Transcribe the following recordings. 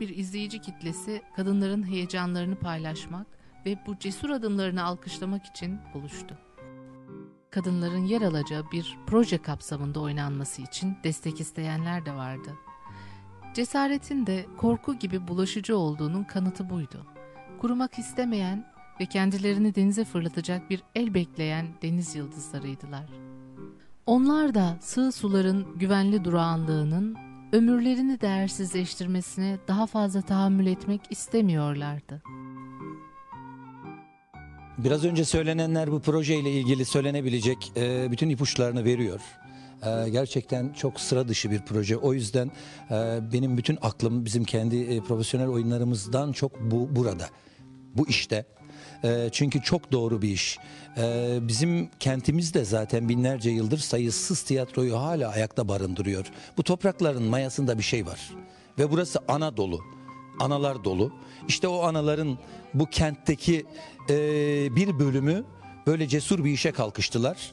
bir izleyici kitlesi kadınların heyecanlarını paylaşmak ve bu cesur adımlarını alkışlamak için buluştu. Kadınların yer alacağı bir proje kapsamında oynanması için destek isteyenler de vardı. Cesaretin de korku gibi bulaşıcı olduğunun kanıtı buydu. Kurumak istemeyen ve kendilerini denize fırlatacak bir el bekleyen deniz yıldızlarıydılar. Onlar da sığ suların güvenli durağanlığının ömürlerini değersizleştirmesine daha fazla tahammül etmek istemiyorlardı. Biraz önce söylenenler bu projeyle ilgili söylenebilecek e, bütün ipuçlarını veriyor. E, gerçekten çok sıra dışı bir proje. O yüzden e, benim bütün aklım bizim kendi profesyonel oyunlarımızdan çok bu burada. Bu işte. E, çünkü çok doğru bir iş. E, bizim kentimiz de zaten binlerce yıldır sayısız tiyatroyu hala ayakta barındırıyor. Bu toprakların mayasında bir şey var. Ve burası Anadolu. Analar dolu. İşte o anaların bu kentteki e, bir bölümü böyle cesur bir işe kalkıştılar.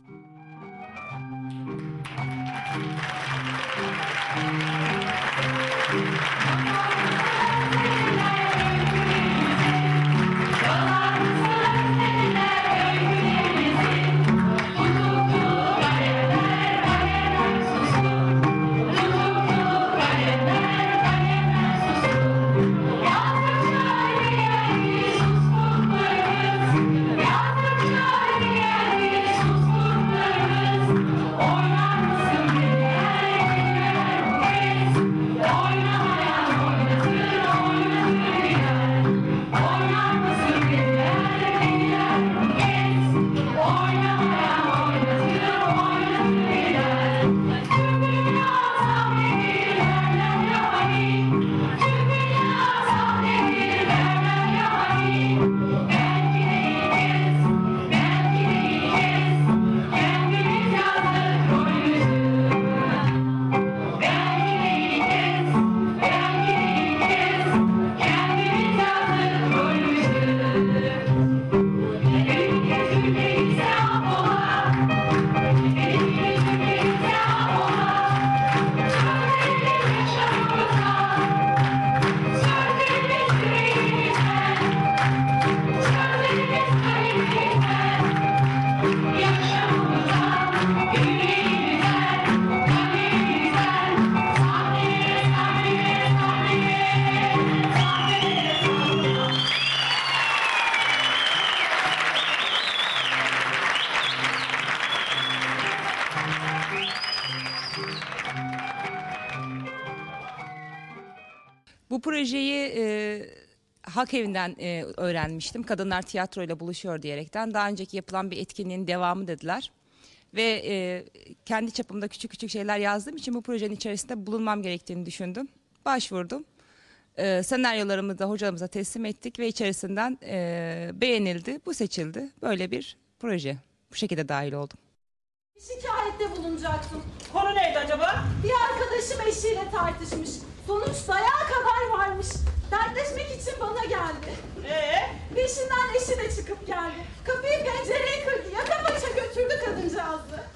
Projeyi e, Hak Evi'nden e, öğrenmiştim. Kadınlar tiyatroyla buluşuyor diyerekten. Daha önceki yapılan bir etkinliğin devamı dediler. Ve e, kendi çapımda küçük küçük şeyler yazdığım için bu projenin içerisinde bulunmam gerektiğini düşündüm. Başvurdum. E, senaryolarımızı da hocamıza teslim ettik ve içerisinden e, beğenildi. Bu seçildi. Böyle bir proje. Bu şekilde dahil oldum. Şikayette bulunacaktım. Konu neydi acaba? Bir arkadaşım eşiyle tartışmış. Sonuç dayağa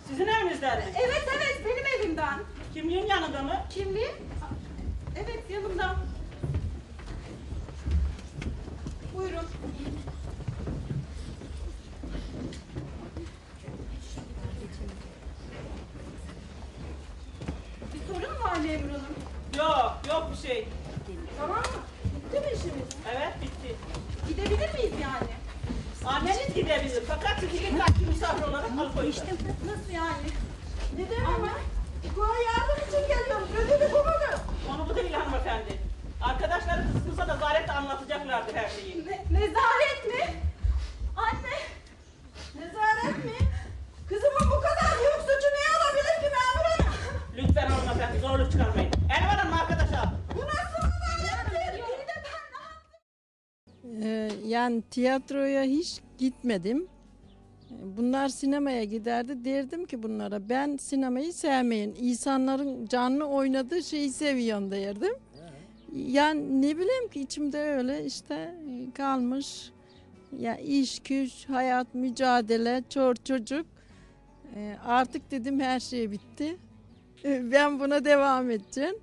sizin evinizden mi? Evet evet benim evimden. Kimliğin yanında mı? Kimliğim? Evet yanımda. Buyurun. Bir sorun mu var Memur Hanım? Yok, yok bir şey. Tamam mı? Bitti mi işimiz? Evet, bitti. Gidebilir miyiz yani? Anneniz gidebilir fakat sizi gün misafir olarak alıkoyacağım. Nasıl yani? Ne demek ama? Buna yardım için geliyorum. Ödedi komadı. Onu bu değil hanımefendi. Arkadaşları kızınıza da zarette anlatacaklardır her şeyi. Ne, nezaret mi? Anne. Nezaret mi? Kızımın bu kadar büyük suçu ne olabilir ki memur hanım? Lütfen hanımefendi zorluk çıkarmayın. Elvan Hanım arkadaşa. Bu nasıl mi? İyi de ben ne yaptım? Ee, yani tiyatroya hiç gitmedim. Bunlar sinemaya giderdi. Derdim ki bunlara ben sinemayı sevmeyin. İnsanların canlı oynadığı şeyi seviyorum derdim. Yani ne bileyim ki içimde öyle işte e, kalmış. Ya iş, güç, hayat, mücadele, çor çocuk. E, artık dedim her şey bitti. E, ben buna devam edeceğim.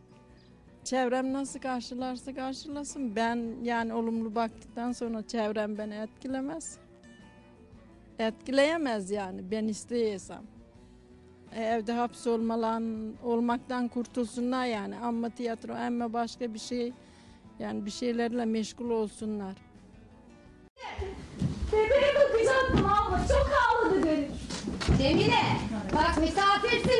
Çevrem nasıl karşılarsa karşılasın. Ben yani olumlu baktıktan sonra çevrem beni etkilemez. Etkileyemez yani ben isteyesem. E, evde hapsolmalan olmaktan kurtulsunlar yani. Ama tiyatro ama başka bir şey yani bir şeylerle meşgul olsunlar. Bebeğe bakacak mı abla? Çok ağladı benim. Cemile bak misafirsin.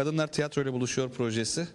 Kadınlar Tiyatroyla Buluşuyor projesi.